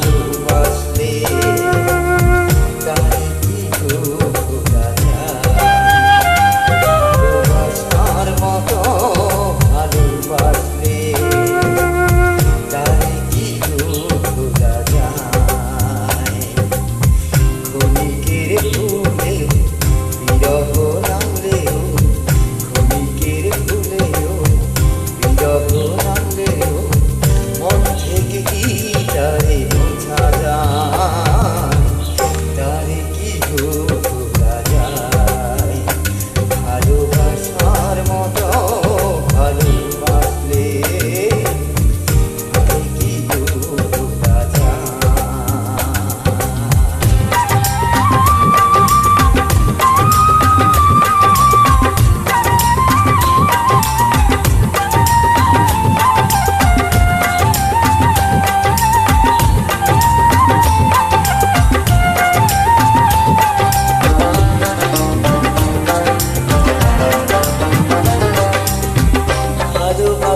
malu.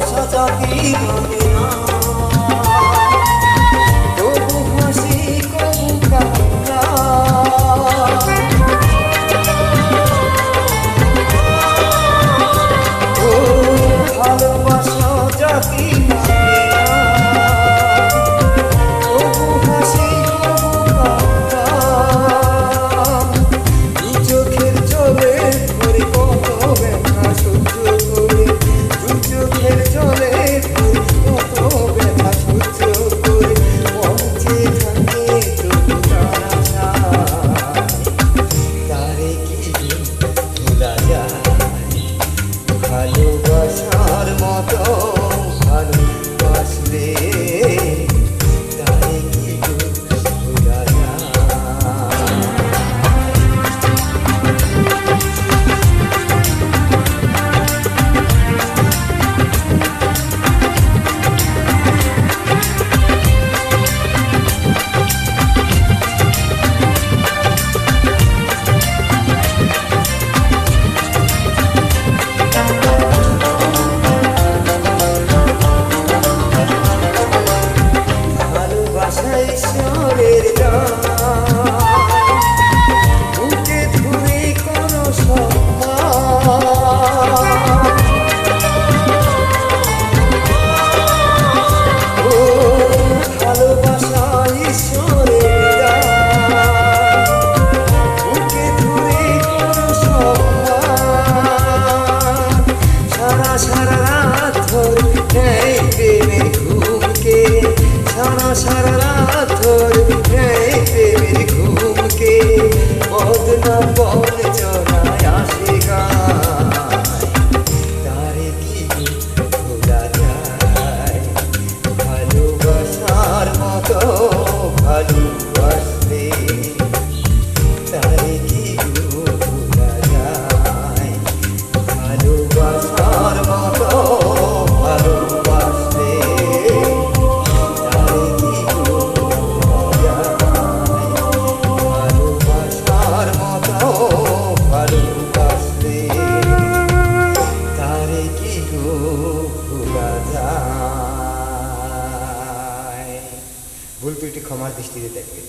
ভাষা জাতি না। টানা সারা রাত ধরে এই প্রেমের ঘুমকে বদনাম বলে চলে। ত্রুটি ক্ষমার দৃষ্টিতে দেখবেন।